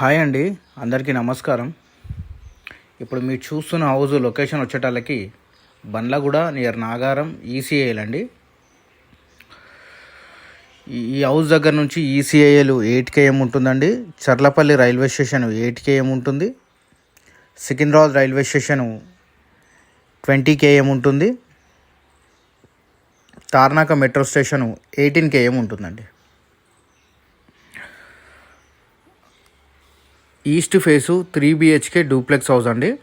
Hi అండి అందరికీ నమస్కారం. ఇప్పుడు మీరు చూస్తున్న హౌస్ లొకేషన్ వచ్చేటాళ్ళకి బండ్లగూడ నియర్ నాగారం ఈసీఐఎల్ అండి. ఈ ఈ హౌస్ దగ్గర నుంచి ఈసీఐఎల్ ఎయిట్ కేఎం ఉంటుందండి. Cherlapally railway station eight KM ఉంటుంది. Secunderabad railway station twenty KM ఉంటుంది. Tarnaka metro station eighteen KM ఉంటుందండి. East phase three BHK duplex house అండి.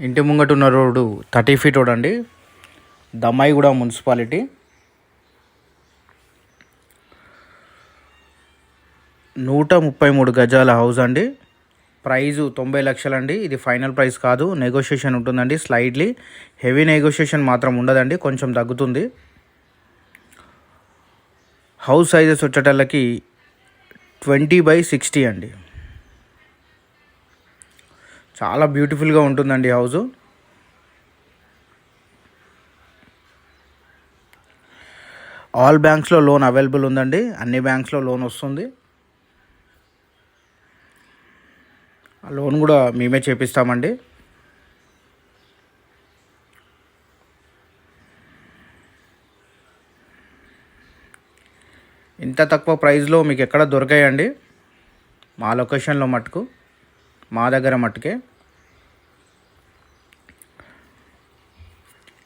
ఇంటి ముంగట ఉన్న రోడ్డు థర్టీ ఫీట్ రోడ్ అండి. దమ్మాయిగూడ మున్సిపాలిటీ. నూట ముప్పై మూడు గజాల హౌస్ అండి. ప్రైజు తొంభై లక్షలండి. ఇది ఫైనల్ ప్రైస్ కాదు. నెగోషియేషన్ ఉంటుందండి స్లైడ్లీ. హెవీ నెగోషియేషన్ మాత్రం ఉండదండి. కొంచెం తగ్గుతుంది. హౌస్ సైజెస్ వచ్చేటల్లకి ట్వంటీ బై సిక్స్టీ అండి. చాలా బ్యూటిఫుల్గా ఉంటుందండి హౌజు ఆల్ బ్యాంక్స్లో లోన్ అవైలబుల్ ఉందండి. అన్ని బ్యాంక్స్లో లోన్ వస్తుంది. ఆ లోన్ కూడా మేమే చేపిస్తామండి. ఇంత తక్కువ ప్రైస్లో మీకు ఎక్కడ దొరకాయండి? మా లొకేషన్లో మటుకు. మా దగ్గర మట్టుకే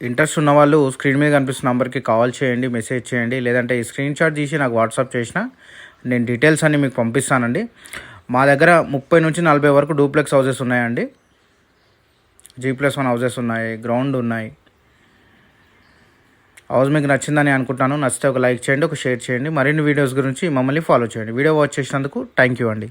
ఇంట్రెస్ట్ ఉన్న వాళ్ళు స్క్రీన్ మీద కనిపిస్తున్న నెంబర్కి కాల్ చేయండి మెసేజ్ చేయండి. లేదంటే ఈ స్క్రీన్ షాట్ తీసి నాకు వాట్సాప్ చేసిన నేను డీటెయిల్స్ అన్ని మీకు పంపిస్తానండి. మా దగ్గర ముప్పై నుంచి నలభై వరకు డూప్లెక్స్ హౌసెస్ ఉన్నాయండి. జీ ప్లస్ వన్ హౌసెస్ ఉన్నాయి గ్రౌండ్ ఉన్నాయి. హౌస్ మీకు నచ్చిందని అనుకుంటాను నచ్చితే ఒక లైక్ చేయండి ఒక షేర్ చేయండి. మరిన్ని వీడియోస్ గురించి మమ్మల్ని ఫాలో చేయండి. వీడియో వాచ్ చేసినందుకు థ్యాంక్ యూ అండి.